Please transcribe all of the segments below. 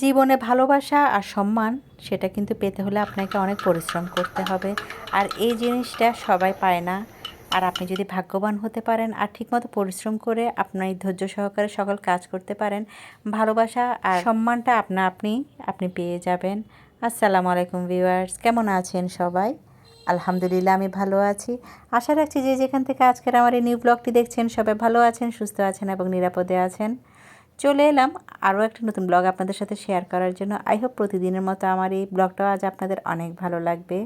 জীবনে ভালোবাসা আর সম্মান, সেটা কিন্তু পেতে হলে আপনাকে অনেক পরিশ্রম করতে হবে। আর এই জিনিসটা সবাই পায় না। আর আপনি যদি ভাগ্যবান হতে পারেন আর ঠিকমতো পরিশ্রম করে আপনার ধৈর্য সহকারে সকল কাজ করতে পারেন, ভালোবাসা আর সম্মানটা আপনা আপনি আপনি পেয়ে যাবেন। আসসালামু আলাইকুম ভিউয়ার্স, কেমন আছেন সবাই? আলহামদুলিল্লাহ, আমি ভালো আছি। আশা রাখছি যে যেখান থেকে আজকের আমার এই নিউ ব্লগটি দেখছেন, সবাই ভালো আছেন, সুস্থ আছেন এবং নিরাপদে আছেন। চলে এলাম আরও একটা নতুন ব্লগ আপনাদের সাথে শেয়ার করার জন্য। আই হোপ প্রতিদিনের মতো আমার এই ব্লগটাও আজ আপনাদের অনেক ভালো লাগবে।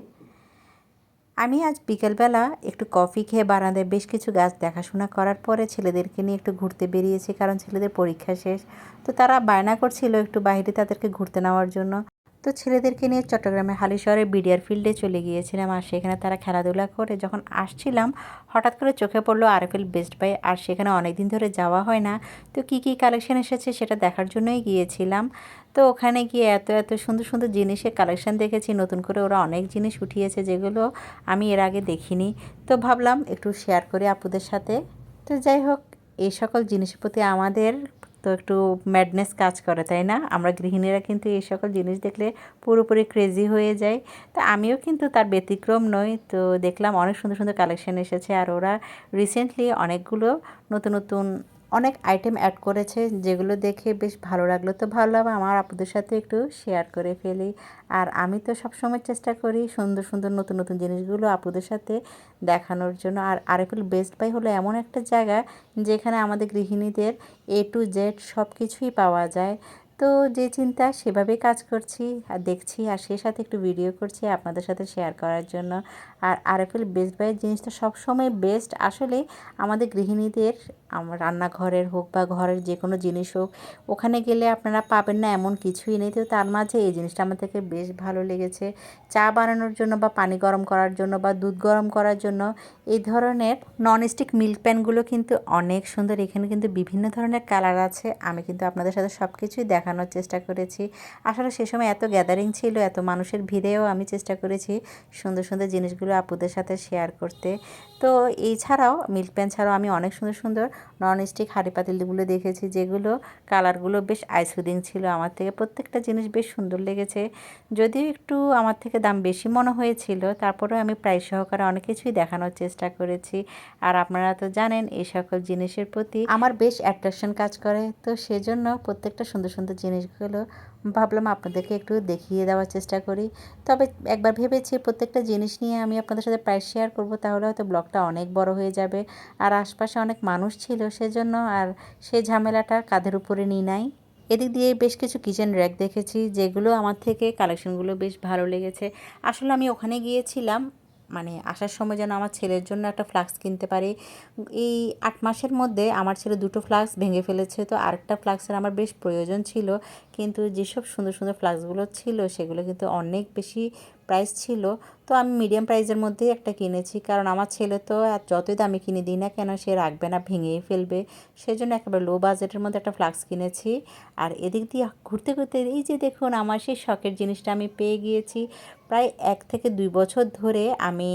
আমি আজ বিকেলবেলা একটু কফি খেয়ে বারান্দায় বেশ কিছু গাছ দেখাশোনা করার পরে ছেলেদেরকে নিয়ে একটু ঘুরতে বেরিয়েছি, কারণ ছেলেদের পরীক্ষা শেষ। তো তারা বায়না করছিল একটু বাইরে তাদেরকে ঘুরতে নেওয়ার জন্য। তো ছেলেদেরকে নিয়ে চট্টগ্রামের হালিশহরের বিডিআর ফিল্ডে চলে গিয়েছিলাম আর সেখানে তারা খেলাধুলা করে যখন আসছিলাম, হঠাৎ করে চোখে পড়ল আরএফএল বেস্ট বাই আর সেখানে অনেক দিন ধরে যাওয়া হয় না। তো কি কি কালেকশন এসেছে সেটা দেখার জন্যই গিয়েছিলাম। তো ওখানে গিয়ে এত এত সুন্দর সুন্দর জিনিসের কালেকশন দেখেছি, নতুন করে ওরা অনেক জিনিস উঠিয়েছে যেগুলো আমি এর আগে দেখিনি। তো ভাবলাম একটু শেয়ার করি আপুদের সাথে। তো যাই হোক, এই সকল জিনিসের প্রতি আমাদের তো একটু ম্যাডনেস কাজ করে, তাই না? আমরা গৃহিণীরা কিন্তু এই সকল জিনিস দেখলে পুরোপুরি ক্রেজি হয়ে যায় তা আমিও কিন্তু তার ব্যতিক্রম নই। তো দেখলাম অনেক সুন্দর সুন্দর কালেকশন এসেছে। আর ওরা রিসেন্টলি অনেকগুলো নতুন নতুন অনেক আইটেম অ্যাড করেছে, যেগুলো দেখে বেশ ভালো লাগল। তো ভালো ভাবলাম আমার আপুদের সাথে একটু শেয়ার করে ফেলি। আর আমি তো সবসময় চেষ্টা করি সুন্দর সুন্দর, নতুন নতুন জিনিসগুলো আপুদের সাথে দেখানোর জন্য। আর আরএফএল বেস্ট বাই হলো এমন একটা জায়গা যেখানে আমাদের গৃহিণীদের এ টু জেড সব কিছুই পাওয়া যায়। তো যে চিন্তা, সেভাবে কাজ করছি, আর দেখছি, আর সে সাথে একটু ভিডিও করছি আপনাদের সাথে শেয়ার করার জন্য। আর আরএফএল বেস্ট বাইয়ের জিনিসটা সবসময় বেস্ট আসলে আমাদের গৃহিণীদের রান্নাঘরের হোক বা ঘরের যে কোনো জিনিস হোক, ওখানে গেলে আপনারা পাবেন না এমন কিছুই নেই। তো তার মাঝে এই জিনিসটা আমার থেকে বেশ ভালো লেগেছে। চা বানানোর জন্য বা পানি গরম করার জন্য বা দুধ গরম করার জন্য, এই ধরনের ননস্টিক মিল্ক প্যানগুলো কিন্তু অনেক সুন্দর। এখানে কিন্তু বিভিন্ন ধরনের কালার আছে। আমি কিন্তু আপনাদের সাথে সব কিছুই দেখানোর চেষ্টা করেছি। আসলে সে সময় এত গ্যাদারিং ছিল, এত মানুষের ভিড়েও আমি চেষ্টা করেছি সুন্দর সুন্দর জিনিসগুলো আপুদের সাথে শেয়ার করতে। তো এই ছাড়াও মিল্ক প্যান ছাড়াও আমি অনেক সুন্দর সুন্দর নন স্টিক হাঁড়ি পাতিলগুলো দেখেছি, যেগুলো কালারগুলো বেশ আইসুদিং ছিল আমার থেকে। প্রত্যেকটা জিনিস বেশ সুন্দর লেগেছে। যদিও একটু আমার থেকে দাম বেশি মনে হয়েছিল, তারপরেও আমি প্রাইস সহকারে অনেক কিছুই দেখানোর চেষ্টা করেছি। আর আপনারা তো জানেন, এই সকল জিনিসের প্রতি আমার বেশ অ্যাট্রাকশন কাজ করে। তো সেজন্য প্রত্যেকটা সুন্দর সুন্দর জিনিসগুলো ভাবলাম আপনাদেরকে একটু দেখিয়ে দেওয়ার চেষ্টা করি। তবে একবার ভেবেছি প্রত্যেকটা জিনিস নিয়ে আমি আপনাদের সাথে প্রাইস শেয়ার করব, তাহলে হয়তো ব্লগটা অনেক বড় হয়ে যাবে। আর আশপাশে অনেক মানুষ ছিল সেজন্য আর সেই ঝামেলাটা কাঁধের উপরে নিই নাই। এদিক দিয়ে বেশ কিছু কিচেন র্যাক দেখেছি, যেগুলো আমার থেকে কালেকশনগুলো বেশ ভালো লেগেছে। আসলে আমি ওখানে গিয়েছিলাম মানে আসার সময় যেন আমার ছেলের জন্য একটা ফ্লাক্স কিনতে পারি। এই আট মাসের মধ্যে আমার ছেলে দুটো ফ্লাক্স ভেঙে ফেলেছে, তো আরেকটা ফ্লাক্সের আমার বেশ প্রয়োজন ছিল। কিন্তু যেসব সুন্দর সুন্দর ফ্লাক্সগুলো ছিল, সেগুলো কিন্তু অনেক বেশি প্রাইস ছিল, তো আমি মিডিয়াম প্রাইসের মধ্যেই একটা কিনেছি। কারণ আমার ছেলে তো যতই দামি কিনে দিই না কেন, সে রাখবে না, ভেঙেই ফেলবে। সেই জন্য একেবারে লো বাজেটের মধ্যে একটা ফ্লাক্স কিনেছি। আর এদিক দিয়ে ঘুরতে ঘুরতে এই যে দেখুন, আমার সেই শখের জিনিসটা আমি পেয়ে গিয়েছি। প্রায় এক থেকে দুই বছর ধরে আমি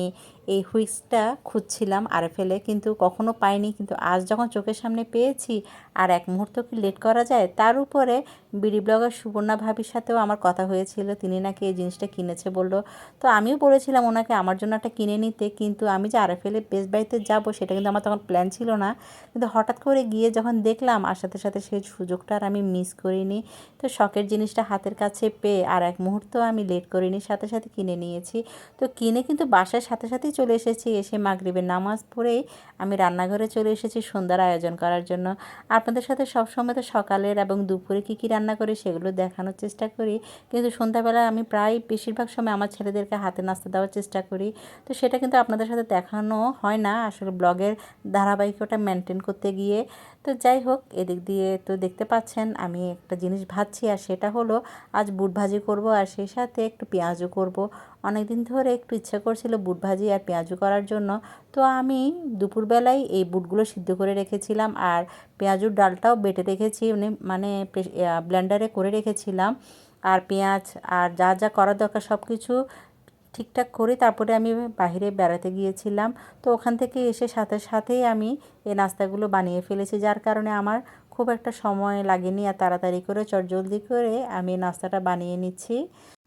এই হুইক্সটা খুঁজছিলাম আর ফেলে কিন্তু কখনো পাইনি। কিন্তু আজ যখন চোখের সামনে পেয়েছি আর এক মুহূর্ত কি লেট করা যায়, তার উপরে বিডি ব্লগার সুবর্ণা ভাবির সাথেও আমার কথা হয়েছিল। তিনি নাকি এই জিনিসটা কিনেছে বলল, তো আমিও বলেছিলাম ওনাকে আমার জন্য একটা কিনে নিতে, কিন্তু আমি যে আর ফেলে বেস্ট বাড়িতে যাব, সেটা কিন্তু আমার তখন প্ল্যান ছিল না। কিন্তু হঠাৎ করে গিয়ে যখন দেখলাম, আর সাথে সাথে সেই সুযোগটা আর আমি মিস করিনি। তো শখের জিনিসটা হাতের কাছে পেয়ে আর এক মুহূর্ত আমি লেট করিনি, সাথে সাথে কিনে নিয়েছি। তো কিনে কিন্তু বাসার সাথে সাথেই চলে এসেছি, এসে মাগরীবের নামাজ পড়েই আমি রান্নাঘরে চলে এসেছি সন্ধ্যার আয়োজন করার জন্য। আপনাদের সাথে সবসময় তো সকালের এবং দুপুরে কী কী রান্না করে সেগুলো দেখানোর চেষ্টা করি। কিন্তু সন্ধ্যাবেলা আমি প্রায় বেশিরভাগ সময় আমার ছেলেদেরকে হাতে নাস্তা দেওয়ার চেষ্টা করি। তো সেটা কিন্তু আপনাদের সাথে দেখানো হয় না। আসলে ব্লগের ধারাবাহিকতা মেনটেন করতে গিয়ে তো যাই হোক, এদিক দিয়ে তো দেখতে পাচ্ছেন আমি একটা জিনিস ভাজছি আর সেটা হলো আজ বুট ভাজি করব আর সেই সাথে একটু পেঁয়াজও করব। অনেক দিন ধরে একটু ইচ্ছা করছিল বুট ভাজি আর পেঁয়াজু করার জন্য। তো আমি দুপুরবেলায় এই বুটগুলো সিদ্ধ করে রেখেছিলাম আর পেঁয়াজুর ডালটাও বেটে রেখেছি মানে মানে ব্লেন্ডারে করে রেখেছিলাম। আর পেঁয়াজ আর যা যা করার দরকার সব কিছু ঠিকঠাক করে তারপরে আমি বাহিরে বেড়াতে গিয়েছিলাম। তো ওখান থেকে এসে সাথে সাথেই আমি এই নাস্তাগুলো বানিয়ে ফেলেছি, যার কারণে আমার খুব একটা সময় লাগেনি আর তাড়াতাড়ি করে চটজলদি করে আমি নাস্তাটা বানিয়ে নিচ্ছি।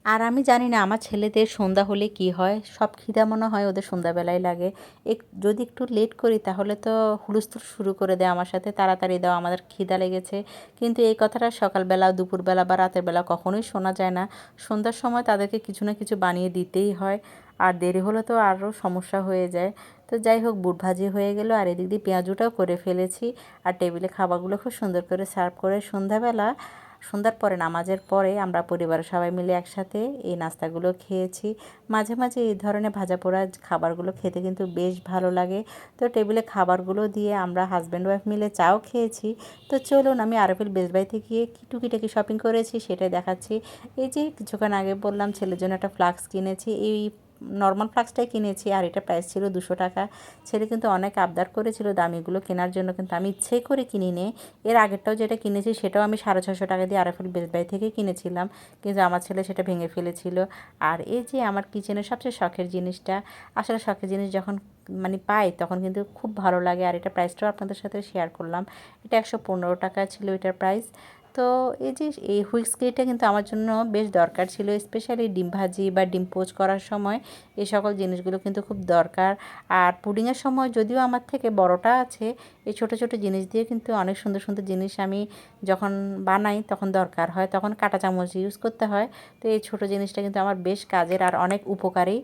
আর আমি জানি না, আমার ছেলেদের সন্ধ্যা হলে কি হয়? সব খিদা মনে হয় ওদের সন্ধ্যাবেলায় লাগে। এক, যদি একটু লেট করি তাহলে তো হুলস্থুল শুরু করে দেয় আমার সাথে, তাড়াতাড়ি দাও, আমাদের খিদা লেগেছে। কিন্তু এই কথাটা সকালবেলা, দুপুরবেলা বা রাতের বেলা কখনোই শোনা যায় না। সন্ধ্যার সময় তাদেরকে কিছু না কিছু বানিয়ে দিতেই হয়। আর দেরি হলে তো আরও সমস্যা হয়ে যায়। তো যাই হোক, বুট ভাজি হয়ে গেল আর এদিক দিয়ে পেঁয়াজুটাও করে ফেলেছি। আর টেবিলে খাবারগুলো খুব সুন্দর করে সার্ভ করে সন্ধ্যাবেলা। সন্ধ্যার পরে, নামাজের পরে আমরা পরিবারের সবাই মিলে একসাথে এই নাস্তাগুলো খেয়েছি। মাঝে মাঝে এই ধরনের ভাজা পোড়া খাবারগুলো খেতে কিন্তু বেশ ভালো লাগে। তো টেবিলে খাবারগুলো দিয়ে আমরা হাজব্যান্ড ওয়াইফ মিলে চাও খেয়েছি। তো চলুন, আমি আরফিল বেসবাইতে গিয়ে কি টুকিটাকি শপিং করেছি সেটাই দেখাচ্ছি। এই যে কিছুক্ষণ আগে বললাম, ছেলের জন্য একটা ফ্লাক্স কিনেছি। এই নর্মাল ফ্লাক্সটাই কিনেছি আর এটা প্রাইস ছিল দুশো টাকা। ছেলে কিন্তু অনেক আবদার করেছিল দামিগুলো কেনার জন্য, কিন্তু আমি ইচ্ছে করে কিনি নে এর আগেরটাও যেটা কিনেছি সেটাও আমি সাড়ে ছশো টাকা দিয়ে আরএফএল বেসবাই থেকে কিনেছিলাম। কিন্তু আমার ছেলে সেটা ভেঙে ফেলেছিল। আর এই যে আমার কিচেনের সবচেয়ে শখের জিনিসটা, আসলে শখের জিনিস যখন মানে পাই তখন কিন্তু খুব ভালো লাগে। আর এটা প্রাইসটাও আপনাদের সাথে শেয়ার করলাম। এটা একশো পনেরো টাকা ছিল এটার প্রাইস তো এই যে এই হুইক্স হুইস্কিটা কিন্তু আমার জন্য বেশ দরকার ছিল স্পেশালি ডিম ভাজি বা ডিম পোচ করার সময়। এই সকল জিনিসগুলো কিন্তু খুব দরকার। আর পুডিংয়ের সময় যদিও আমার থেকে বড়টা আছে, এই ছোট ছোট জিনিস দিয়ে কিন্তু অনেক সুন্দর সুন্দর জিনিস আমি যখন বানাই তখন দরকার হয়। তখন কাঁটা চামচ ইউজ করতে হয়। তো এই ছোট জিনিসটা কিন্তু আমার বেশ কাজের আর অনেক উপকারী।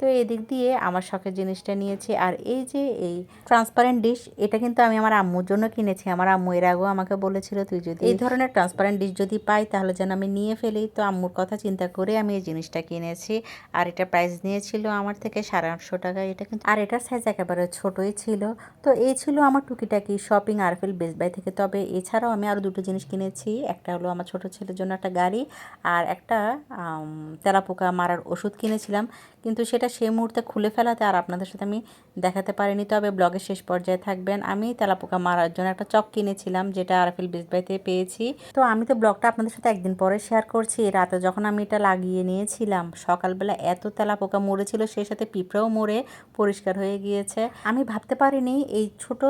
তো এদিক দিয়ে আমার শখের জিনিসটা নিয়েছি। আর এই যে এই ট্রান্সপারেন্ট ডিশ এটা কিন্তু আমি আমার আম্মুর জন্য কিনেছি। আমার আম্মু এর আগেও আমাকে বলেছিল, তুই যদি এই ধরনের ট্রান্সপারেন্ট ডিশ যদি পাই, তাহলে যেন আমি নিয়ে ফেলি। তো আম্মুর কথা চিন্তা করে আমি এই জিনিসটা কিনেছি। আর এটা প্রাইস নিয়েছিল আমার থেকে সাড়ে আটশো টাকা। এটা কিন্তু আর এটার সাইজ একেবারে ছোটোই ছিল। তো এই ছিল আমার টুকিটাকি শপিং আরফিল বেস্ট বাই থেকে। তবে এছাড়াও আমি আরও দুটো জিনিস কিনেছি। একটা হলো আমার ছোট ছেলের জন্য একটা গাড়ি, আর একটা তেলাপোকা মারার ওষুধ কিনেছিলাম। কিন্তু সেটা সেই মুহূর্তে খুলে ফেলাতে আর আপনাদের সাথে আমি দেখাতে পারিনি। তবে ব্লগের শেষ পর্যায়ে থাকবেন। আমি তেলাপোকা মারার জন্য একটা চক কিনেছিলাম, যেটা আরফিল বিজবাইতে পেয়েছি। তো আমি তো ব্লগটা আপনাদের সাথে একদিন পরে শেয়ার করছি। রাতে যখন আমি এটা লাগিয়ে নিয়েছিলাম, সকালবেলা এত তেলাপোকা মরেছিল সেই সাথে পিঁপড়েও মরে পরিষ্কার হয়ে গিয়েছে। আমি ভাবতে পারিনি, এই ছোট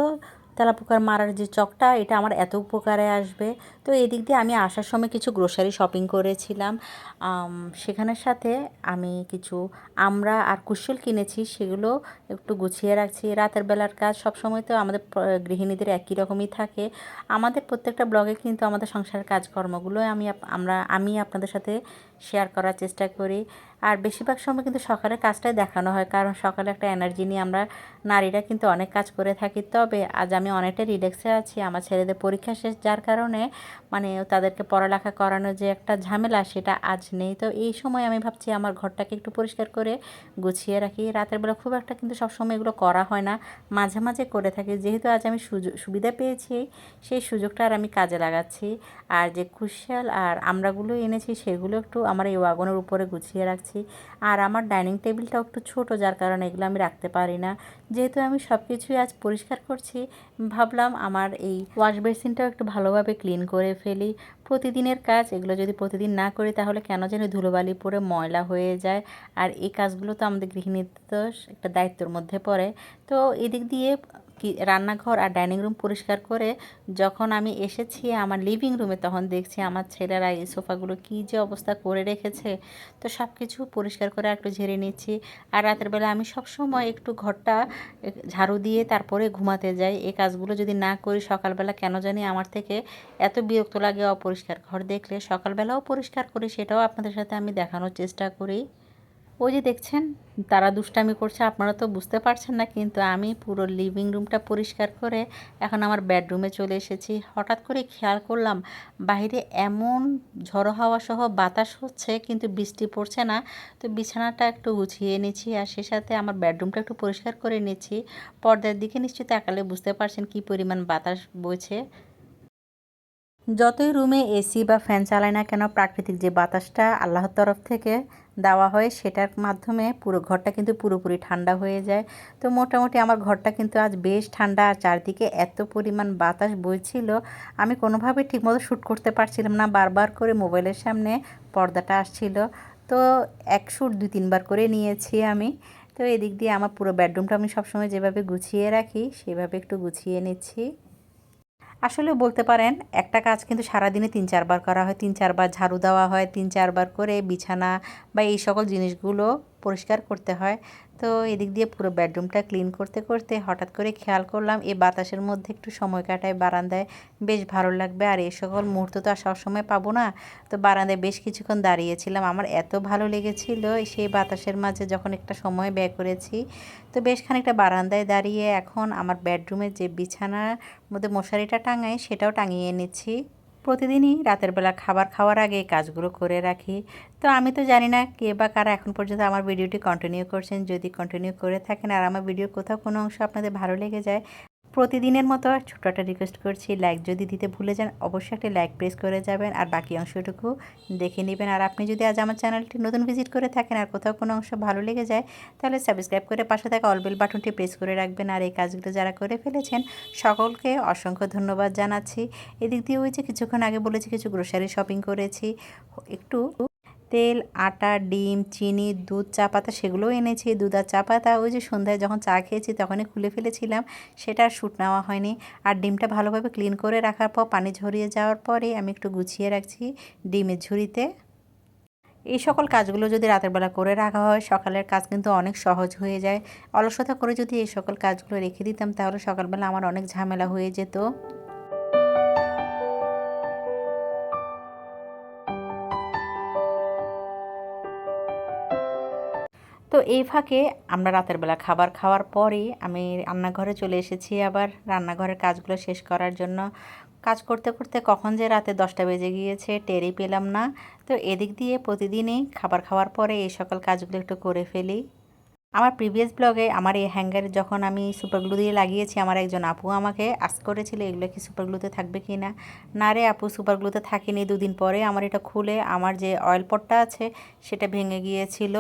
তেলাপোকার মারার যে চকটা, এটা আমার এত উপকারে আসবে। তো এদিক দিয়ে আমি আসার সময় কিছু গ্রোসারি শপিং করেছিলাম। সেখানের সাথে আমি কিছু আমরা আর কুশল কিনেছি, সেগুলো একটু গুছিয়ে রাখছি। রাতের বেলার কাজ সব সময় তো আমাদের গৃহিণীদের একই রকমই থাকে। আমাদের প্রত্যেকটা ব্লগে কিন্তু আমাদের সংসারের কাজকর্মগুলো আমি আমরা, আমি আপনাদের সাথে শেয়ার করার চেষ্টা করি। আর বেশিরভাগ সময় কিন্তু সকালের কাজটাই দেখানো হয়, কারণ সকালে একটা এনার্জি নিয়ে আমরা নারীরা কিন্তু অনেক কাজ করে থাকি। তবে আজ আমি অনেকটা রিল্যাক্সে আছি, আমার ছেলেদের পরীক্ষা শেষ যার কারণে মানে তাদেরকে পড়ালেখা করানো যে একটা ঝামেলা সেটা আজ নেই। তো এই সময় আমি ভাবছি আমার ঘরটাকে একটু পরিষ্কার করে গুছিয়ে রাখি। রাতের বেলা খুব একটা কিন্তু সবসময় এগুলো করা হয় না। মাঝে মাঝে করে থাকি। যেহেতু আজ আমি সুযোগ, সুবিধা পেয়েছি, সেই সুযোগটা আর আমি কাজে লাগাচ্ছি। আর যে কুশাল আর আমরাগুলো এনেছি, সেগুলো একটু আমার এই ওয়াগনের উপরে গুছিয়ে রাখছি। আর আমার ডাইনিং টেবিলটাও একটু ছোট, যার কারণে এগুলো আমি রাখতে পারি না। যেহেতু আমি সব কিছুই আজ পরিষ্কার করছি, ভাবলাম আমার এই ওয়াশ বেসিনটাও একটু ভালোভাবে ক্লিন করে ফেলি। প্রতিদিনের কাজ, এগুলো যদি প্রতিদিন না করি, তাহলে কেন যেন ধুলোবালি পরে ময়লা হয়ে যায়। আর এই কাজগুলো তো আমাদের গৃহিণীর একটা দায়িত্বর মধ্যে পড়ে। তো এদিক দিয়ে কি রান্নাঘর আর ডাইনিং রুম পরিষ্কার করে যখন আমি এসেছি আমার লিভিং রুমে তখন দেখছি আমার ছেলেরা এই সোফাগুলো কী যে অবস্থা করে রেখেছে। তো সব কিছু পরিষ্কার করে একটু ঝেড়ে নিচ্ছি আর রাতের বেলা আমি সব সময় একটু ঘরটা ঝাড়ু দিয়ে তারপরে ঘুমাতে যাই। এই কাজগুলো যদি না করি সকালবেলা কেন জানি আমার থেকে এত বিরক্ত লাগে অপরিষ্কার। ঘর দেখলে সকালবেলাও পরিষ্কার করি, সেটাও আপনাদের সাথে আমি দেখানোর চেষ্টা করি। ওই যে দেখছেন, তারা দুষ্টামি করছে, আপনারা তো বুঝতে পারছেন না, কিন্তু আমি পুরো লিভিং রুমটা পরিষ্কার করে এখন আমার বেডরুমে চলে এসেছি। হঠাৎ করে খেয়াল করলাম, বাইরে এমন ঝড়ো হাওয়া সহ বাতাস হচ্ছে, কিন্তু বৃষ্টি পড়ছে না। তো বিছানাটা একটু গুছিয়ে নিচ্ছি আর সে সাথে আমার বেডরুমটা একটু পরিষ্কার করে নিচ্ছি পর্দার দিকে নিশ্চয়ই তাকালে বুঝতে পারছেন কি পরিমাণ বাতাস বইছে। যতই রুমে এসি বা ফ্যান চালায় না কেন, প্রাকৃতিক যে বাতাসটা আল্লাহর তরফ থেকে দেওয়া হয়, সেটার মাধ্যমে পুরো ঘরটা কিন্তু পুরোপুরি ঠান্ডা হয়ে যায়। তো মোটামুটি আমার ঘরটা কিন্তু আজ বেশ ঠান্ডা, আর চারদিকে এত পরিমাণ বাতাস বইছিল, আমি কোনোভাবে ঠিকমতো শ্যুট করতে পারছিলাম না। বারবার করে মোবাইলের সামনে পর্দাটা আসছিল। তো এক শ্যুট দুই তিনবার করে নিয়েছি আমি। তো এদিক দিয়ে আমার পুরো বেডরুমটা আমি সবসময় যেভাবে গুছিয়ে রাখি, সেভাবে একটু গুছিয়ে নিচ্ছি। আসলে বলতে পারেন, একটা কাজ কিন্তু সারাদিনে তিন, চারবার করা হয়। তিন, চারবার ঝাড়ু দেওয়া হয়, তিন, চারবার করে বিছানা বা এই সকল জিনিসগুলো পরিষ্কার করতে হয়। তো এদিক দিয়ে পুরো বেডরুমটা ক্লিন করতে করতে হঠাৎ করে খেয়াল করলাম এই বাতাসের মধ্যে একটু সময় কাটায় বারান্দায়। বেশ ভালো লাগবে। আর এই সকল মুহূর্ত তো আর সবসময় পাবো না। তো বারান্দায় বেশ কিছুক্ষণ দাঁড়িয়েছিলাম। আমার এত ভালো লেগেছিল সেই বাতাসের মাঝে যখন একটা সময় ব্যয় করেছি। তো বেশ খানিকটা বারান্দায় দাঁড়িয়ে এখন আমার বেডরুমের যে বিছানার মধ্যে মশারিটা টাঙাই সেটাও টাঙিয়ে নিচ্ছি প্রতিদিনই রাতের বেলা খাবার খাওয়ার আগে কাজগুলো করে রাখি। তো আমি তো জানি না কে বা কারা এখন পর্যন্ত আমার ভিডিওটি কন্টিনিউ করছেন। যদি কন্টিনিউ করে থাকেন আর আমার ভিডিও কোথাও কোনো অংশ আপনাদের ভালো লেগে যায় প্রতিদিনের মতো ছোটো একটা রিকোয়েস্ট করছি। লাইক যদি দিতে ভুলে যান, অবশ্যই একটা লাইক প্রেস করে যাবেন আর বাকি অংশটুকু দেখে নেবেন। আর আপনি যদি আজ আমার চ্যানেলটি নতুন ভিজিট করে থাকেন আর কোথাও কোনো অংশ ভালো লেগে যায়, তাহলে সাবস্ক্রাইব করে পাশে থাকা অলবেল বাটনটি প্রেস করে রাখবেন। আর এই কাজগুলো যারা করে ফেলেছেন, সকলকে অসংখ্য ধন্যবাদ জানাচ্ছি। এদিক দিয়ে ওই যে কিছুক্ষণ আগে বলেছি, কিছু গ্রোসারি শপিং করেছি। একটু তেল, আটা, ডিম, চিনি, দুধ, চা পাতা সেগুলোও এনেছি। দুধ আর চা পাতা ওই যে সন্ধ্যায় যখন চা খেয়েছি তখনই খুলে ফেলেছিলাম। সেটা আর শ্যুট নেওয়া হয়নি। আর ডিমটা ভালোভাবে ক্লিন করে রাখার পর, পানি ঝরিয়ে যাওয়ার পরে আমি একটু গুছিয়ে রাখছি ডিমের ঝুড়িতে। এই সকল কাজগুলো যদি রাতের বেলা করে রাখা হয়, সকালের কাজ কিন্তু অনেক সহজ হয়ে যায়। অলসতা করে যদি এই সকল কাজগুলো রেখে দিতাম, তাহলে সকালবেলা আমার অনেক ঝামেলা হয়ে যেত। তো এই ফাঁকে আমরা রাতের বেলা খাবার খাওয়ার পরেই আমি রান্নাঘরে চলে এসেছি আবার। রান্নাঘরের কাজগুলো শেষ করার জন্য। কাজ করতে করতে কখন যে রাতে দশটা বেজে গিয়েছে টেরই পেলাম না। তো এদিক দিয়ে প্রতিদিনই খাবার খাওয়ার পরে এই সকল কাজগুলো একটু করে ফেলি। আমার প্রিভিয়াস ব্লগে আমার এই হ্যাঙ্গার যখন আমি সুপারগ্লু দিয়ে লাগিয়েছি, আমার একজন আপু আমাকে আস করেছিল, এগুলো কি সুপারগ্লুতে থাকবে কি না? না রে আপু সুপারগ্লুতে থাকেনি। দুদিন পরে আমার এটা খুলে, আমার যে অয়েল পটটা আছে, সেটা ভেঙে গিয়েছিল।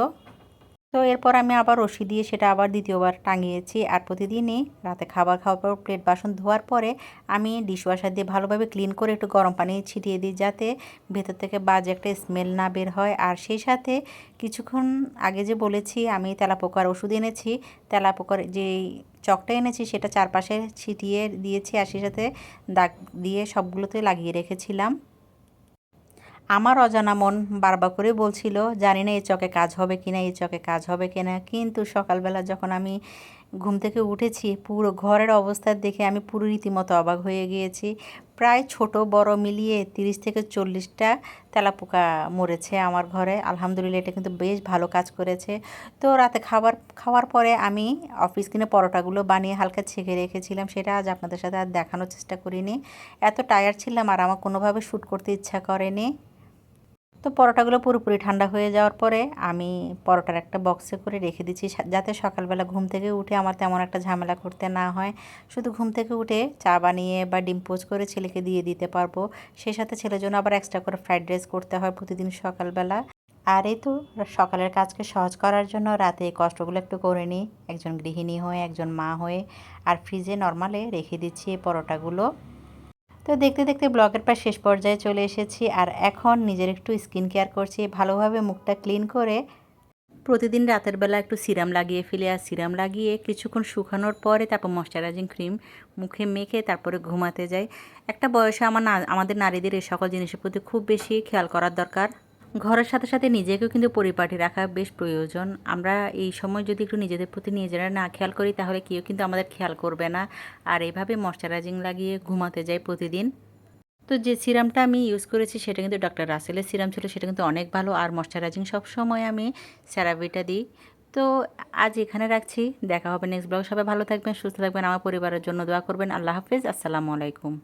তো এরপর আমি আবার রশি দিয়ে সেটা আবার দ্বিতীয়বার টাঙিয়েছি আর প্রতিদিনই রাতে খাবার খাওয়ার পর প্লেট বাসন ধোয়ার পরে আমি ডিশওয়াশার দিয়ে ভালোভাবে ক্লিন করে একটু গরম পানি ছিটিয়ে দিই যাতে ভেতর থেকে বাজে একটা স্মেল না বের হয়। আর সেই সাথে কিছুক্ষণ আগে যে বলেছি, আমি তেলাপোকার ওষুধ এনেছি। তেলাপোকার যেই চকটা এনেছি সেটা চারপাশে ছিটিয়ে দিয়েছি আর সেই সাথে দাগ দিয়ে সবগুলোতে লাগিয়ে রেখেছিলাম। আমার অজানা মন বারবার করে বলছিল, জানি না এই চকে কাজ হবে কি না এই চকে কাজ হবে কি না কিন্তু সকালবেলা যখন আমি ঘুম থেকে উঠেছি, পুরো ঘরের অবস্থা দেখে আমি পুরো রীতিমতো অবাক হয়ে গিয়েছি। প্রায় ছোট, বড় মিলিয়ে তিরিশ থেকে চল্লিশটা তেলাপোকা মরেছে আমার ঘরে। আলহামদুলিল্লাহ, এটা কিন্তু বেশ ভালো কাজ করেছে। তো রাতে খাবার, খাওয়ার পরে আমি অফিস কিনে পরোটাগুলো বানিয়ে হালকা ছেঁকে রেখেছিলাম। সেটা আজ আপনাদের সাথে আর দেখানোর চেষ্টা করিনি। এত টায়ার ছিলাম আর আমার কোনোভাবে শ্যুট করতে ইচ্ছা করেনি। তো পরোটাগুলো পুরোপুরি ঠান্ডা হয়ে যাওয়ার পরে আমি পরোটার একটা বক্সে করে রেখে দিচ্ছি যাতে সকালবেলা ঘুম থেকে উঠে আমার তেমন একটা ঝামেলা করতে না হয়। শুধু ঘুম থেকে উঠে চা বানিয়ে বা ডিম পোচ করে ছেলেকে দিয়ে দিতে পারব। সেই সাথে ছেলের জন্য আবার এক্সট্রা করে ফ্রাইড রাইস করতে হয় প্রতিদিন সকালবেলা। আর এই তো সকালের কাজকে সহজ করার জন্য রাতে এই কষ্টগুলো একটু করে নিই। একজন গৃহিণী হয়ে, একজন মা হয়ে। আর ফ্রিজে নর্মালে রেখে দিচ্ছি এই পরোটাগুলো। তো দেখতে দেখতে ব্লগের পর শেষ পর্যায়ে চলে এসেছি আর এখন নিজের একটু স্কিন কেয়ার করছি, ভালোভাবে মুখটা ক্লিন করে প্রতিদিন রাতের বেলা একটু সিরাম লাগিয়ে ফেলে আর সিরাম লাগিয়ে কিছুক্ষণ শুকানোর পরে তারপর ময়শ্চারাইজিং ক্রিম মুখে মেখে তারপরে ঘুমাতে যাই। একটা বয়সে আমার আমাদের নারীদের এই সকল জিনিসের প্রতি খুব বেশি খেয়াল করার দরকার। ঘরের সাথে সাথে নিজেকেও কিন্তু পরিপাটি রাখা বেশ প্রয়োজন। আমরা এই সময় যদি একটু নিজেদের প্রতি নিজেরা না খেয়াল করি, তাহলে কেউ কিন্তু আমাদের খেয়াল করবে না। আর এইভাবে ময়শ্চারাইজিং লাগিয়ে ঘুমাতে যাই প্রতিদিন। তো যে সিরামটা আমি ইউজ করেছি, সেটা কিন্তু ডক্টর রাসেলের সিরাম ছিল, সেটা কিন্তু অনেক ভালো। আর ময়শ্চারাইজিং সবসময় আমি স্যারাভিটা দিই। তো আজ এখানে রাখছি। দেখা হবে নেক্সট ব্লগ। সবাই ভালো থাকবেন, সুস্থ থাকবেন। আমার পরিবারের জন্য দোয়া করবেন। আল্লাহ হাফিজ। আসসালামু আলাইকুম।